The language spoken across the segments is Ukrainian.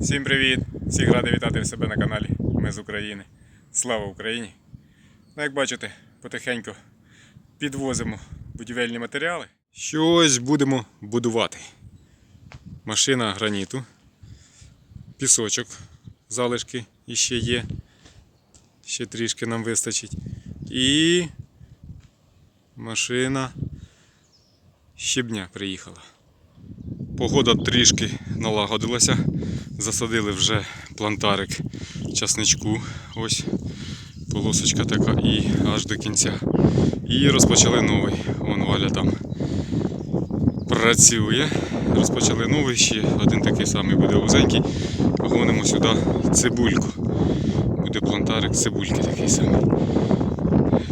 Всім привіт! Всіх радий вітати в себе на каналі. Ми з України. Слава Україні! Ну, як бачите, потихеньку підвозимо будівельні матеріали. Щось будемо будувати. Машина граніту, пісочок, залишки іще є. Ще трішки нам вистачить. І машина щебня приїхала. Погода трішки налагодилася. Засадили вже плантарик часничку. Ось полосочка така і аж до кінця. І розпочали новий. Вон Валя там працює. Розпочали новий, ще один такий самий буде вузенький. Гонимо сюди цибульку. Буде плантарик цибульки такий самий.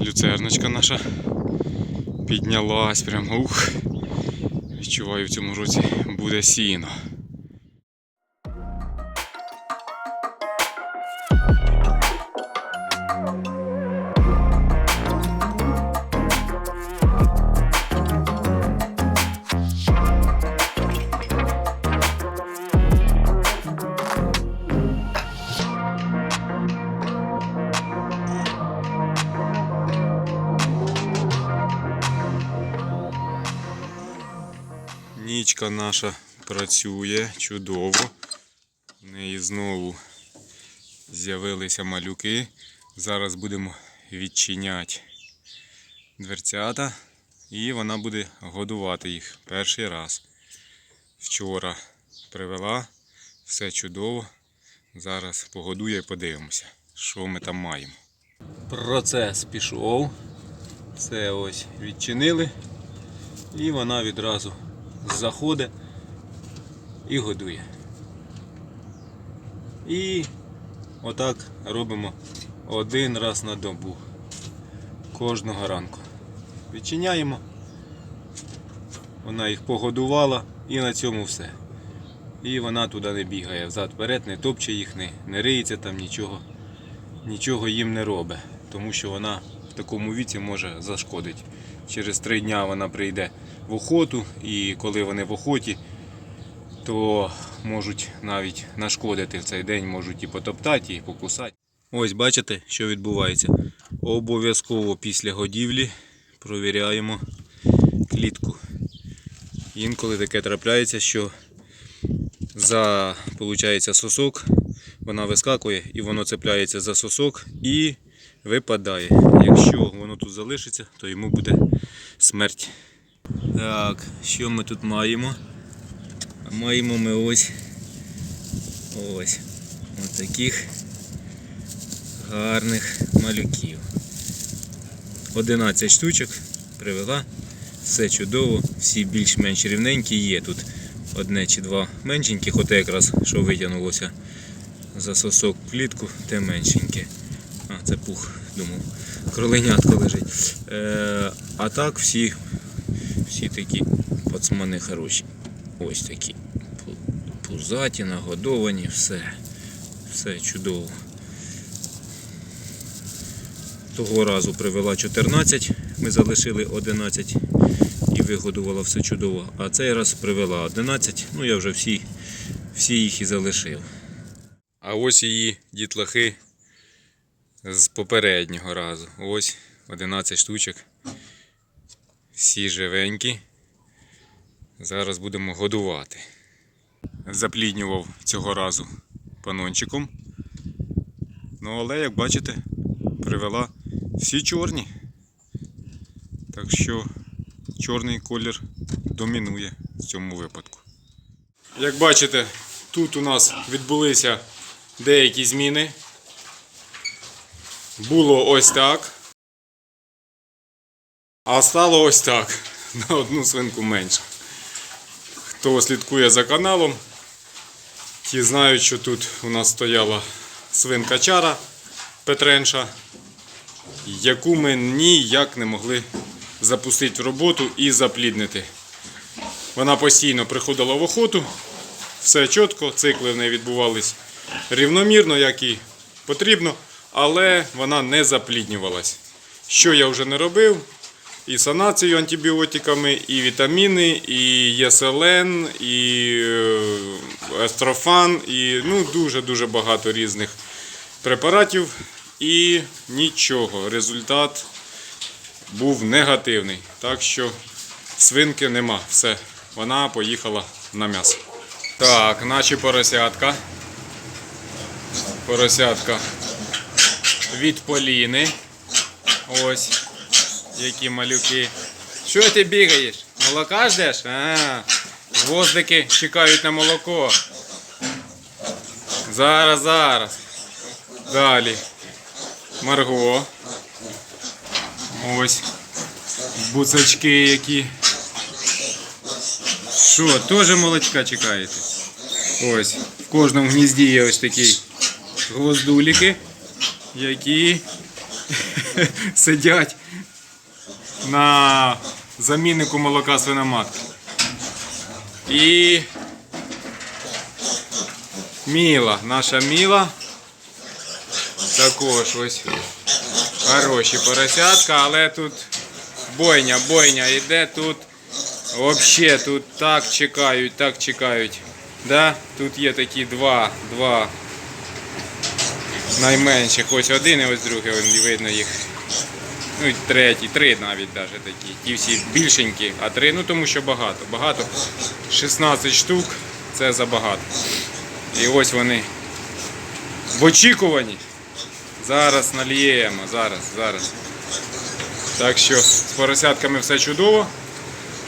Люцерночка наша піднялась прям. Ух. Відчуваю, в цьому році буде сіно. Нічка наша працює чудово. В неї знову з'явилися малюки. Зараз будемо відчиняти дверцята і вона буде годувати їх перший раз. Вчора привела, все чудово. Зараз погодує і подивимося, що ми там маємо. Процес пішов. Це ось відчинили. І вона відразу заходить і годує. І отак робимо один раз на добу. Кожного ранку. Відчиняємо. Вона їх погодувала і на цьому все. І вона туди не бігає взад-вперед, не топче їх, не, не риється там нічого, нічого їм не робить. Тому що вона в такому віці може зашкодити. Через три дня вона прийде в охоту, і коли вони в охоті, то можуть навіть нашкодити в цей день, можуть і потоптати, і покусати. Ось бачите, що відбувається. Обов'язково після годівлі провіряємо клітку. Інколи таке трапляється, що за получається, сосок, вона вискакує і воно цепляється за сосок і випадає. Якщо воно тут залишиться, то йому буде смерть. Так, що ми тут маємо? Маємо ми ось ось таких гарних малюків. 11 штучок привела. Все чудово, всі більш-менш рівненькі є тут одне чи два меншеньких, оте якраз що витягнулося за сосок клітку, те меншеньке. А, це пух, думав. Кроленятко лежить. Е, а так всі, всі такі пацмани хороші. Ось такі. Пу- Пузаті, нагодовані, все. Все чудово. Того разу привела 14, ми залишили 11 і вигодувала все чудово. А цей раз привела 11, ну я вже всі, всі їх і залишив. А ось її дітлахи з попереднього разу. Ось 11 штучок. Всі живенькі. Зараз будемо годувати. Запліднював цього разу панончиком. Ну, але, як бачите, привела всі чорні. Так що чорний колір домінує в цьому випадку. Як бачите, тут у нас відбулися деякі зміни. Було ось так. А стало ось так. На одну свинку менше. Хто слідкує за каналом, ті знають, що тут у нас стояла свинка чара Петренша, яку ми ніяк не могли запустити в роботу і запліднити. Вона постійно приходила в охоту, все чітко, цикли в неї відбувались рівномірно, як і потрібно, але вона не запліднювалась. Що я вже не робив, і санацію антибіотиками, і вітаміни, і ЄСЛН, і е, естрофан, і ну, дуже-дуже багато різних препаратів. І нічого. Результат був негативний. Так що свинки нема. Все, вона поїхала на м'ясо. Так, наші поросятка. Поросятка від Поліни. Ось. Які малюки. Що ти бігаєш? Молока ждеш? А, гвоздики чекають на молоко. Зараз, зараз. Далі. Марго. Ось. Буцачки які. Що, теж молочка чекаєте? Ось. В кожному гнізді є ось такі гвоздуліки, які сидять на заміннику молока свиноматки. І Міла, наша Міла. Також ось хороші поросятка, але тут бойня, бойня йде тут. Взагалі тут так чекають, так чекають. Да? Тут є такі два, два найменших. Ось один і ось другий, видно їх. Ну третій, три навіть навіть такі. Ті всі більшенькі, а три, ну тому що багато. Багато. 16 штук це забагато. І ось вони в очікуванні. Зараз наліємо, зараз, зараз. Так що з поросятками все чудово.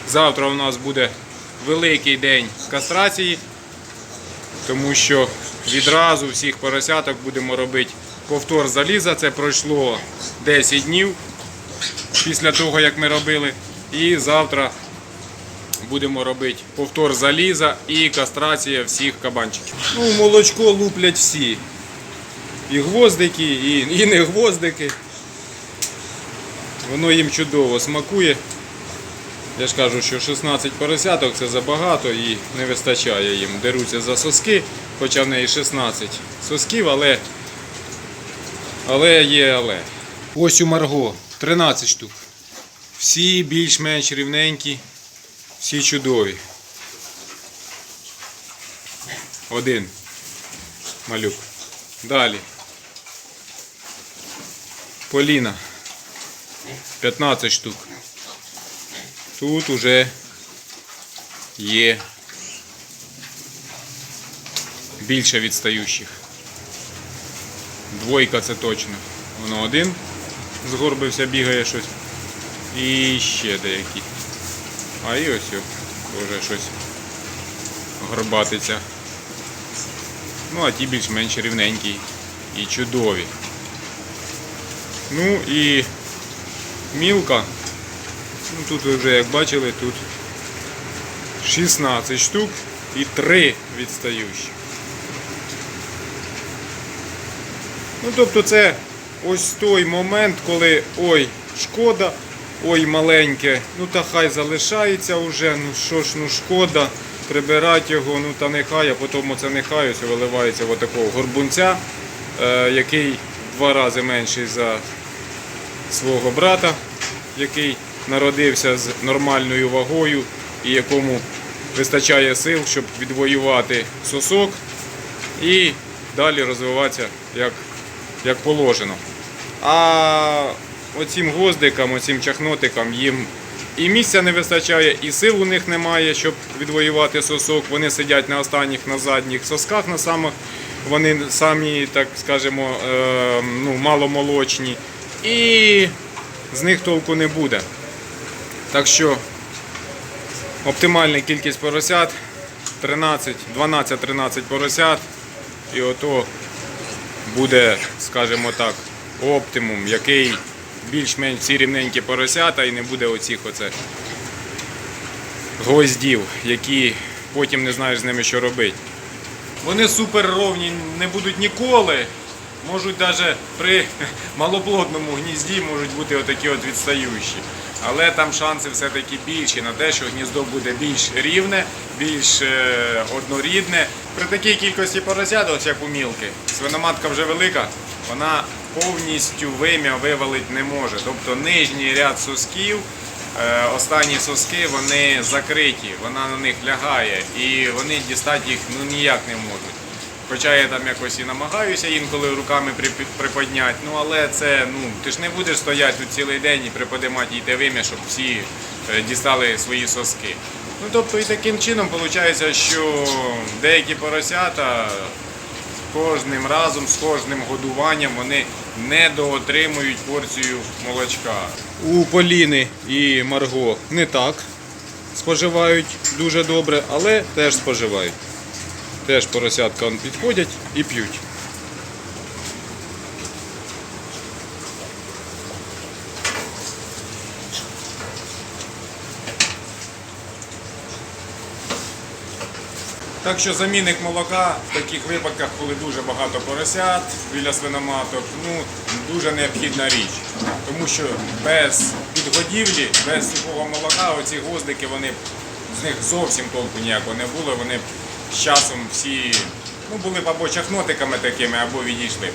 Завтра у нас буде великий день кастрації, тому що відразу всіх поросяток будемо робити повтор заліза. Це пройшло 10 днів після того, як ми робили. І завтра будемо робити повтор заліза і кастрація всіх кабанчиків. Ну, молочко луплять всі. І гвоздики, і, і не гвоздики. Воно їм чудово смакує. Я ж кажу, що 16 поросяток це забагато і не вистачає їм. Деруться за соски, хоча в неї 16 сосків, але, але є але. Ось у Марго 13 штук. Всі більш-менш рівненькі, всі чудові. Один малюк. Далі. Поліна. 15 штук. Тут уже є більше відстаючих. Двойка це точно. Воно один згорбився, бігає щось. І ще деякі. А і ось теж щось горбатиться. Ну, а ті більш-менш рівненькі і чудові. Ну і мілка. Ну, тут ви вже як бачили, тут 16 штук і 3 відстаючі. Ну, тобто це ось той момент, коли ой, шкода, ой, маленьке, ну та хай залишається вже, ну що ж, ну шкода, прибирати його, ну та нехай, а потім оце нехай ось виливається в такого горбунця, е, який два рази менший за свого брата, який народився з нормальною вагою і якому вистачає сил, щоб відвоювати сосок і далі розвиватися як, як положено. А оцім гвоздикам, оцім чахнотикам їм і місця не вистачає, і сил у них немає, щоб відвоювати сосок. Вони сидять на останніх, на задніх сосках, на самих, вони самі, так скажемо, е, ну, маломолочні. І з них толку не буде. Так що оптимальна кількість поросят 13, 12-13 поросят. І ото буде, скажімо так, оптимум, який більш-менш всі рівненькі поросята і не буде оцих оце гвоздів, які потім не знаєш з ними що робити. Вони супер ровні не будуть ніколи. Можуть навіть при малоплодному гнізді можуть бути отакі от відстаючі. Але там шанси все-таки більші на те, що гніздо буде більш рівне, більш е, однорідне. При такій кількості поросят, ось як у мілки, свиноматка вже велика, вона повністю вим'я вивалити не може. Тобто нижній ряд сосків е, останні соски вони закриті, вона на них лягає і вони дістати їх ну, ніяк не можуть. Хоча я там якось і намагаюся інколи руками приподняти, ну але це ну ти ж не будеш стояти тут цілий день і приподимати їй те вим'я, щоб всі е, дістали свої соски. Ну тобто і таким чином виходить, що деякі поросята з кожним разом, з кожним годуванням вони недоотримують порцію молочка. У Поліни і Марго не так споживають дуже добре, але теж споживають. Теж поросятка підходять і п'ють. Так що замінник молока в таких випадках, коли дуже багато поросят біля свиноматок, ну дуже необхідна річ. Тому що без підгодівлі, без сухого молока, оці гвоздики, вони з них зовсім толку ніякого не було. Вони з часом всі ну, були б або чахнотиками такими, або відійшли.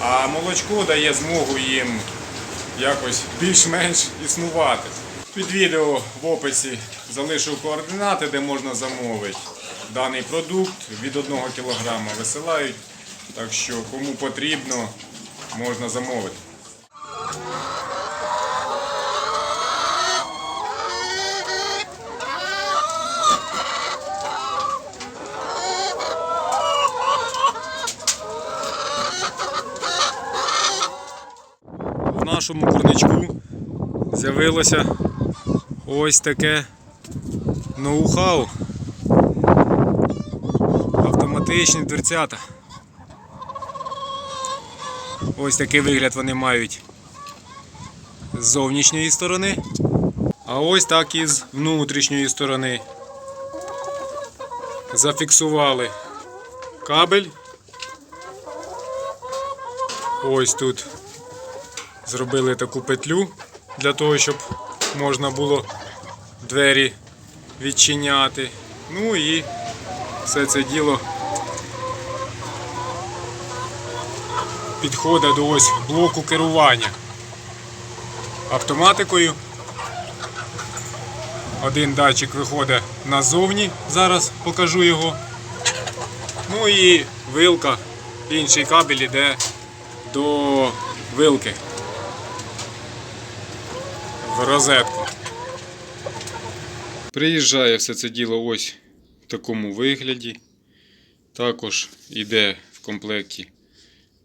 А молочко дає змогу їм якось більш-менш існувати. Під відео в описі залишу координати, де можна замовити даний продукт. Від 1 кг висилають. Так що кому потрібно, можна замовити. В нашому курничку з'явилося ось таке ноу-хау. Автоматичні дверцята. Ось такий вигляд вони мають з зовнішньої сторони. А ось так і з внутрішньої сторони. Зафіксували кабель. Ось тут зробили таку петлю для того, щоб можна було двері відчиняти. Ну і все це діло підходить до ось блоку керування автоматикою. Один датчик виходить назовні, зараз покажу його. Ну і вилка, інший кабель іде до вилки в розетку. Приїжджає все це діло ось в такому вигляді. Також йде в комплекті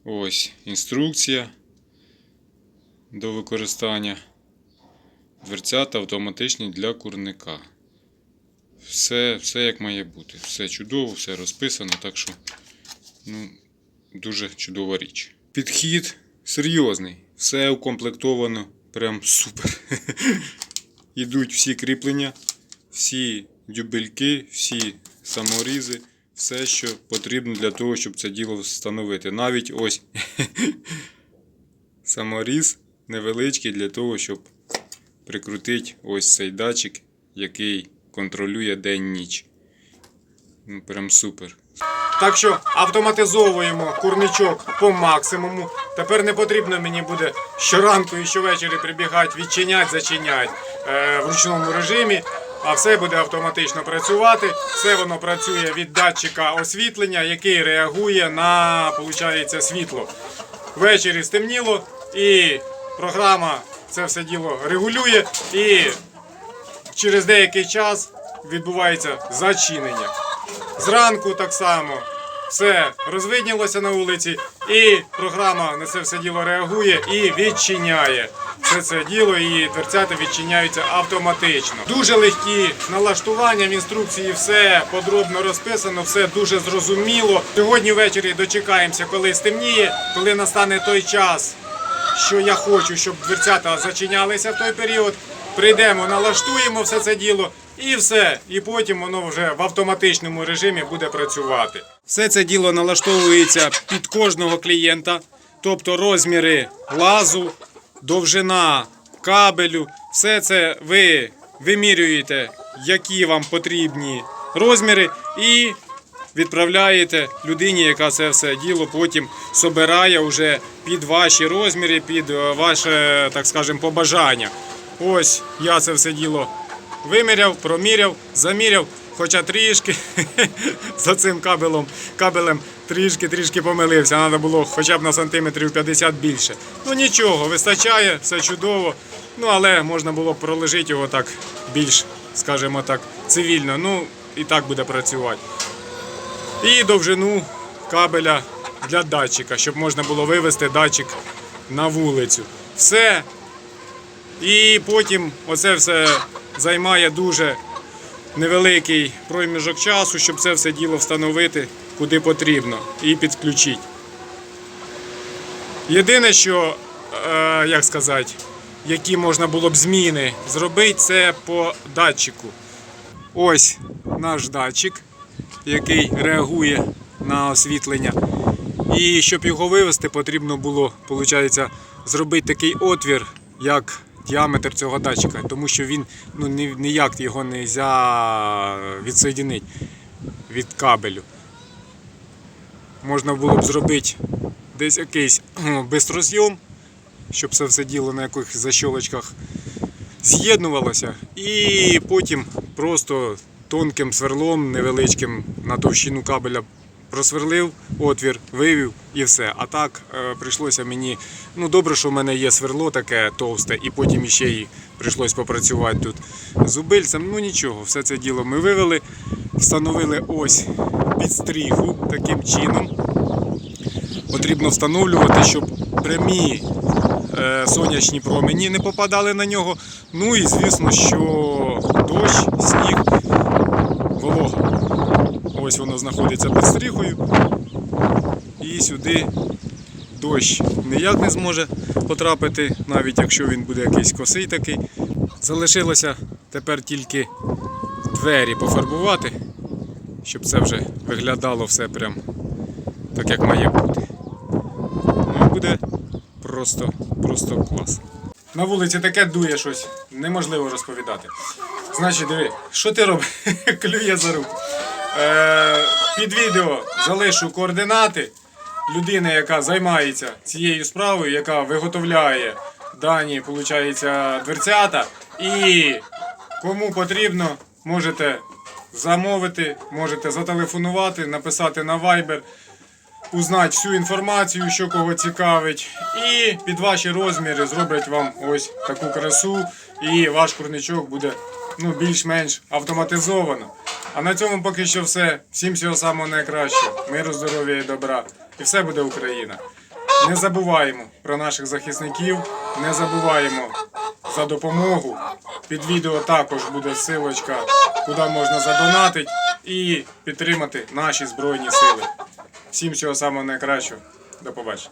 ось інструкція до використання. Дверцята автоматичні для курника. Все, все як має бути. Все чудово, все розписано, так що ну, дуже чудова річ. Підхід серйозний, все укомплектовано прям супер. Ідуть всі кріплення, всі дюбельки, всі саморізи, все, що потрібно для того, щоб це діло встановити. Навіть ось саморіз невеличкий для того, щоб прикрутити ось цей датчик, який контролює день-ніч. Ну, прям супер. Так що автоматизовуємо курничок по максимуму. Тепер не потрібно мені буде щоранку і щовечері прибігати, відчиняти, зачиняти е, в ручному режимі. А все буде автоматично працювати. Все воно працює від датчика освітлення, який реагує на получається, світло. Ввечері стемніло і програма це все діло регулює. І через деякий час відбувається зачинення. Зранку так само все розвиднілося на вулиці, і програма на це все діло реагує і відчиняє. Все це діло і дверцята відчиняються автоматично. Дуже легкі налаштування в інструкції, все подробно розписано, все дуже зрозуміло. Сьогодні ввечері дочекаємося, коли стемніє, коли настане той час, що я хочу, щоб дверцята зачинялися в той період. Прийдемо, налаштуємо все це діло і все. І потім воно вже в автоматичному режимі буде працювати. Все це діло налаштовується під кожного клієнта, тобто розміри лазу, довжина кабелю. Все це ви вимірюєте, які вам потрібні розміри, і відправляєте людині, яка це все діло потім собирає вже під ваші розміри, під ваше, так скажемо, побажання. Ось я це все діло виміряв, проміряв, заміряв, хоча трішки за цим кабелем, кабелем трішки-трішки помилився. Треба було хоча б на сантиметрів 50 більше. Ну нічого, вистачає, все чудово. Ну але можна було б проложити його так більш, скажімо так, цивільно. Ну і так буде працювати. І довжину кабеля для датчика, щоб можна було вивести датчик на вулицю. Все. І потім оце все займає дуже невеликий проміжок часу, щоб це все діло встановити куди потрібно і підключити. Єдине, що, е, як сказати, які можна було б зміни зробити, це по датчику. Ось наш датчик, який реагує на освітлення. І щоб його вивести, потрібно було, виходить, зробити такий отвір, як діаметр цього датчика, тому що він ну, ніяк його не можна відсоєдинити від кабелю. Можна було б зробити десь якийсь бистрозйом, щоб це все діло на якихось защолочках з'єднувалося, і потім просто тонким сверлом невеличким на товщину кабеля просверлив отвір, вивів і все. А так е, прийшлося мені. Ну добре, що в мене є сверло таке товсте, і потім іще й прийшлось попрацювати тут зубильцем. Ну нічого, все це діло ми вивели, встановили ось підстріху таким чином. Потрібно встановлювати, щоб прямі е, сонячні промені не попадали на нього. Ну і звісно, що дощ, сніг. Ось воно знаходиться під стріхою. І сюди дощ ніяк не зможе потрапити, навіть якщо він буде якийсь косий такий. Залишилося тепер тільки двері пофарбувати, щоб це вже виглядало все прям так, як має бути. Ну і буде просто, просто клас. На вулиці таке дує щось, неможливо розповідати. Значить, диви, що ти робиш? Клює за руку. Е, під відео залишу координати людини, яка займається цією справою, яка виготовляє дані, дверцята. І кому потрібно, можете замовити, можете зателефонувати, написати на Viber узнати всю інформацію, що кого цікавить, і під ваші розміри зроблять вам ось таку красу, і ваш курничок буде ну, більш-менш автоматизовано. А на цьому поки що все. Всім всього самого найкращого, миру, здоров'я і добра. І все буде Україна. Не забуваємо про наших захисників, не забуваємо за допомогу. Під відео також буде силочка, куди можна задонатити і підтримати наші Збройні Сили. Всім всього самого найкращого. До побачення.